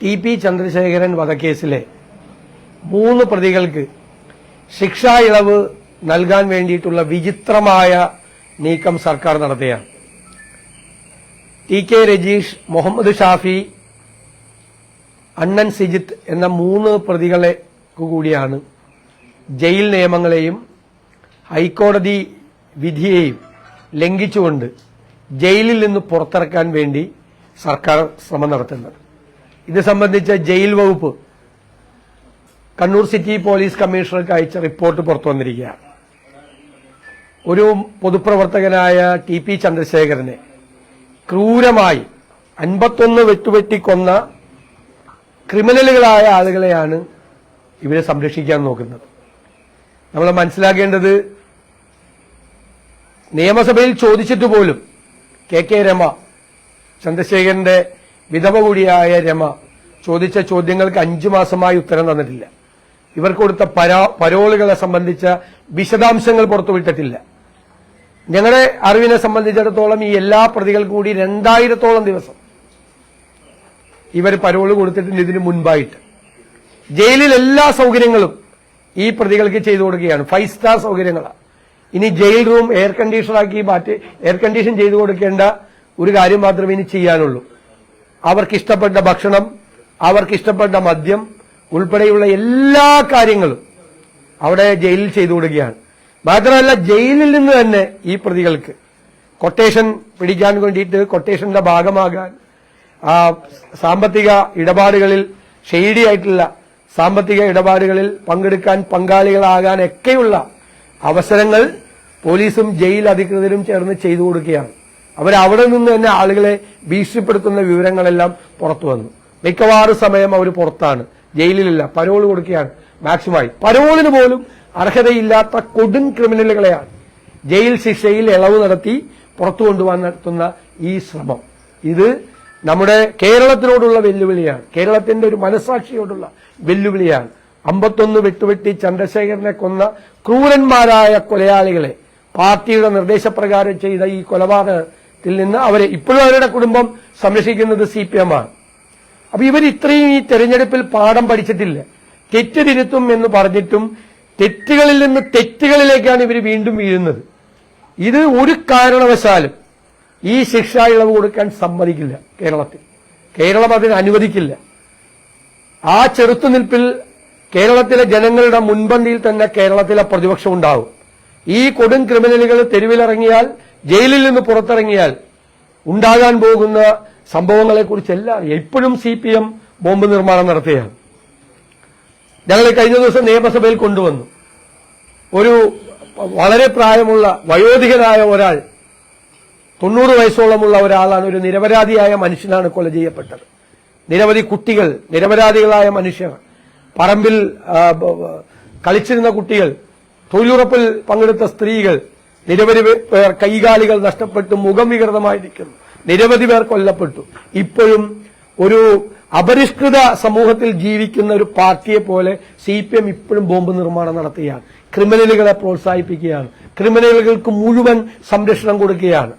T P Chandrasekharan വധക്കേസിലെ മൂന്ന് പ്രതികൾക്ക് ശിക്ഷാ ഇളവ് നൽകാൻ വേണ്ടിയിട്ടുള്ള വിചിത്രമായ നീക്കം സർക്കാർ നടത്തുകയാണ് ടി കെ രജീഷ് മുഹമ്മദ് ഷാഫി അണ്ണൻ സിജിത്ത് എന്ന മൂന്ന് പ്രതികളെ കൂടിയാണ് ജയിൽ നിയമങ്ങളെയും ഹൈക്കോടതി വിധിയെയും ലംഘിച്ചുകൊണ്ട് ജയിലിൽ നിന്ന് പുറത്തിറക്കാൻ വേണ്ടി സർക്കാർ ശ്രമം നടത്തുന്നത്. ഇത് സംബന്ധിച്ച ജയിൽ വകുപ്പ് കണ്ണൂർ സിറ്റി പോലീസ് കമ്മീഷണർക്ക് അയച്ച റിപ്പോർട്ട് പുറത്തു വന്നിരിക്കുകയാണ്. ഒരു പൊതുപ്രവർത്തകനായ ടി പി ചന്ദ്രശേഖരനെ ക്രൂരമായി അൻപത്തൊന്ന് വെട്ടുവെട്ടിക്കൊന്ന ക്രിമിനലുകളായ ആളുകളെയാണ് ഇവരെ സംരക്ഷിക്കാൻ നോക്കുന്നത്. നമ്മൾ മനസ്സിലാക്കേണ്ടത് നിയമസഭയിൽ ചോദിച്ചിട്ട് പോലും കെ കെ രമ ചന്ദ്രശേഖരന്റെ വിധവ കൂടിയായ രമ ചോദിച്ച ചോദ്യങ്ങൾക്ക് അഞ്ചു മാസമായി ഉത്തരം തന്നിട്ടില്ല. ഇവർ കൊടുത്ത പരാ- പരോളുകളെ സംബന്ധിച്ച വിശദാംശങ്ങൾ പുറത്തുവിട്ടിട്ടില്ല ഞങ്ങളുടെ അറിവിനെ സംബന്ധിച്ചിടത്തോളം ഈ എല്ലാ പ്രതികൾക്കും കൂടി രണ്ടായിരത്തോളം ദിവസം ഇവർ പരോൾ കൊടുത്തിട്ടുണ്ട് ഇതിനു മുൻപായിട്ട്. ജയിലിൽ എല്ലാ സൗകര്യങ്ങളും ഈ പ്രതികൾക്ക് ചെയ്തു കൊടുക്കുകയാണ്. ഫൈവ് സ്റ്റാർ സൗകര്യങ്ങളാണ് ഇനി ജയിൽ റൂം എയർ കണ്ടീഷണറാക്കി മാറ്റി എയർ കണ്ടീഷൻ ചെയ്തു കൊടുക്കേണ്ട ഒരു കാര്യം മാത്രമേ ഇനി ചെയ്യാനുള്ളൂ. അവർക്കിഷ്ടപ്പെട്ട ഭക്ഷണം അവർക്കിഷ്ടപ്പെട്ട മദ്യം ഉൾപ്പെടെയുള്ള എല്ലാ കാര്യങ്ങളും അവിടെ ജയിലിൽ ചെയ്തു കൊടുക്കുകയാണ് മാത്രമല്ല ജയിലിൽ നിന്ന് തന്നെ ഈ പ്രതികൾക്ക് കൊട്ടേഷൻ പിടിക്കാൻ വേണ്ടിയിട്ട് കൊട്ടേഷന്റെ ഭാഗമാകാൻ ആ സാമ്പത്തിക ഇടപാടുകളിൽ ഷെയ്ഡി ആയിട്ടുള്ള സാമ്പത്തിക ഇടപാടുകളിൽ പങ്കെടുക്കാൻ പങ്കാളികളാകാൻ ഒക്കെയുള്ള അവസരങ്ങൾ പോലീസും ജയിൽ അധികൃതരും ചേർന്ന് ചെയ്തു കൊടുക്കുകയാണ് അവരവിടെ നിന്ന് തന്നെ ആളുകളെ ഭീഷണിപ്പെടുത്തുന്ന വിവരങ്ങളെല്ലാം പുറത്തു വന്നു. മിക്കവാറും സമയം അവർ പുറത്താണ്. ജയിലിലല്ല. പരോൾ കൊടുക്കുകയാണ്. മാക്സിമമായി. പരോളിന് പോലും അർഹതയില്ലാത്ത കൊടും ക്രിമിനലുകളെയാണ് ജയിൽ ശിക്ഷയിൽ ഇളവ് നടത്തി പുറത്തു കൊണ്ടുപോകാൻ നടത്തുന്ന ഈ ശ്രമം. ഇത് നമ്മുടെ കേരളത്തിനോടുള്ള വെല്ലുവിളിയാണ്. കേരളത്തിന്റെ ഒരു മനസാക്ഷിയോടുള്ള വെല്ലുവിളിയാണ്. അമ്പത്തൊന്ന് വെട്ടുവെട്ടി ചന്ദ്രശേഖരനെ കൊന്ന ക്രൂരന്മാരായ കൊലയാളികളെ പാർട്ടിയുടെ നിർദ്ദേശപ്രകാരം ചെയ്ത ഈ കൊലപാതകത്തിൽ നിന്ന് അവരെ ഇപ്പോഴും അവരുടെ കുടുംബം സംരക്ഷിക്കുന്നത് സി പി എം ആണ്. അപ്പൊ ഇവർ ഇത്രയും ഈ തെരഞ്ഞെടുപ്പിൽ പാഠം പഠിച്ചിട്ടില്ല. തെറ്റ് തിരുത്തും എന്ന് പറഞ്ഞിട്ടും തെറ്റുകളിൽ നിന്ന് തെറ്റുകളിലേക്കാണ് ഇവർ വീണ്ടും വീഴുന്നത്. ഇത് ഒരു കാരണവശാലും ഈ ശിക്ഷ ഇളവ് കൊടുക്കാൻ സമ്മതിക്കില്ല കേരളത്തിൽ. കേരളം അതിന് അനുവദിക്കില്ല. ആ ചെറുത്തുനിൽപ്പിൽ കേരളത്തിലെ ജനങ്ങളുടെ മുൻപന്തിയിൽ തന്നെ കേരളത്തിലെ പ്രതിപക്ഷം ഉണ്ടാവും. ഈ കൊടും ക്രിമിനലുകൾ തെരുവിലിറങ്ങിയാൽ ജയിലിൽ നിന്ന് പുറത്തിറങ്ങിയാൽ ഉണ്ടാകാൻ പോകുന്ന സംഭവങ്ങളെക്കുറിച്ചെല്ലാം ഇപ്പോഴും സി പി എം ബോംബ് നിർമ്മാണം നടത്തുകയാണ് ഞങ്ങൾ കഴിഞ്ഞ ദിവസം നിയമസഭയിൽ കൊണ്ടുവന്നു. ഒരു വളരെ പ്രായമുള്ള വയോധികനായ ഒരാൾ തൊണ്ണൂറ് വയസ്സോളമുള്ള ഒരാളാണ് ഒരു നിരപരാധിയായ മനുഷ്യനാണ് കൊല ചെയ്യപ്പെട്ടത്. നിരവധി കുട്ടികൾ നിരപരാധികളായ മനുഷ്യർ പറമ്പിൽ കളിച്ചിരുന്ന കുട്ടികൾ തൊഴിലുറപ്പിൽ പങ്കെടുത്ത സ്ത്രീകൾ നിരവധി പേർ കൈകാലികൾ നഷ്ടപ്പെട്ടു മുഖം വികൃതമായിരിക്കുന്നു. നിരവധി പേർ കൊല്ലപ്പെട്ടു. ഇപ്പോഴും ഒരു അപരിഷ്കൃത സമൂഹത്തിൽ ജീവിക്കുന്ന ഒരു പാർട്ടിയെ പോലെ സി പി എം ഇപ്പോഴും ബോംബ് നിർമ്മാണം നടത്തുകയാണ്. ക്രിമിനലുകളെ പ്രോത്സാഹിപ്പിക്കുകയാണ്. ക്രിമിനലുകൾക്ക് മുഴുവൻ സംരക്ഷണം കൊടുക്കുകയാണ്.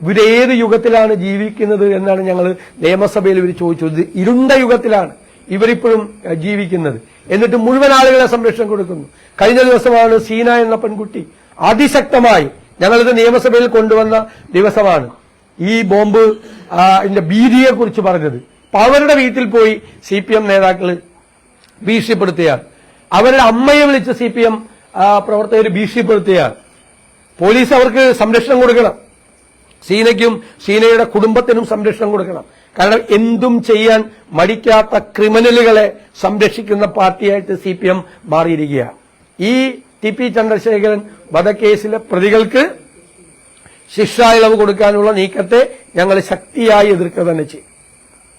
ഇവരേത് യുഗത്തിലാണ് ജീവിക്കുന്നത് എന്നാണ് ഞങ്ങൾ നിയമസഭയിൽ ഇവർ ചോദിച്ചത്. ഇരുണ്ട യുഗത്തിലാണ് ഇവരിപ്പോഴും ജീവിക്കുന്നത്. എന്നിട്ട് മുഴുവൻ ആളുകളെ സംരക്ഷണം കൊടുക്കുന്നു. കഴിഞ്ഞ ദിവസമാണ് സീന എന്ന പെൺകുട്ടി അതിശക്തമായി ഞങ്ങളിത് നിയമസഭയിൽ കൊണ്ടുവന്ന ദിവസമാണ്. ഈ ബോംബ് ഭീതിയെ കുറിച്ച് പറഞ്ഞത്. അവരുടെ വീട്ടിൽ പോയി സി പി എം നേതാക്കൾ ഭീഷണിപ്പെടുത്തുകയാണ്. അവരുടെ അമ്മയെ വിളിച്ച് സി പി എം പ്രവർത്തകർ ഭീഷണിപ്പെടുത്തുകയാണ്. പോലീസ് അവർക്ക് സംരക്ഷണം കൊടുക്കണം. സീനയ്ക്കും സീനയുടെ കുടുംബത്തിനും സംരക്ഷണം കൊടുക്കണം. കാരണം എന്തും ചെയ്യാൻ മടിക്കാത്ത ക്രിമിനലുകളെ സംരക്ഷിക്കുന്ന പാർട്ടിയായിട്ട് സി പി എം മാറിയിരിക്കുകയാണ്. ഈ ടി പി ചന്ദ്രശേഖരൻ വധക്കേസിലെ പ്രതികൾക്ക് ശിക്ഷാ ഇളവ് കൊടുക്കാനുള്ള നീക്കത്തെ ഞങ്ങൾ ശക്തിയായി എതിർക്കുക തന്നെ ചെയ്യും.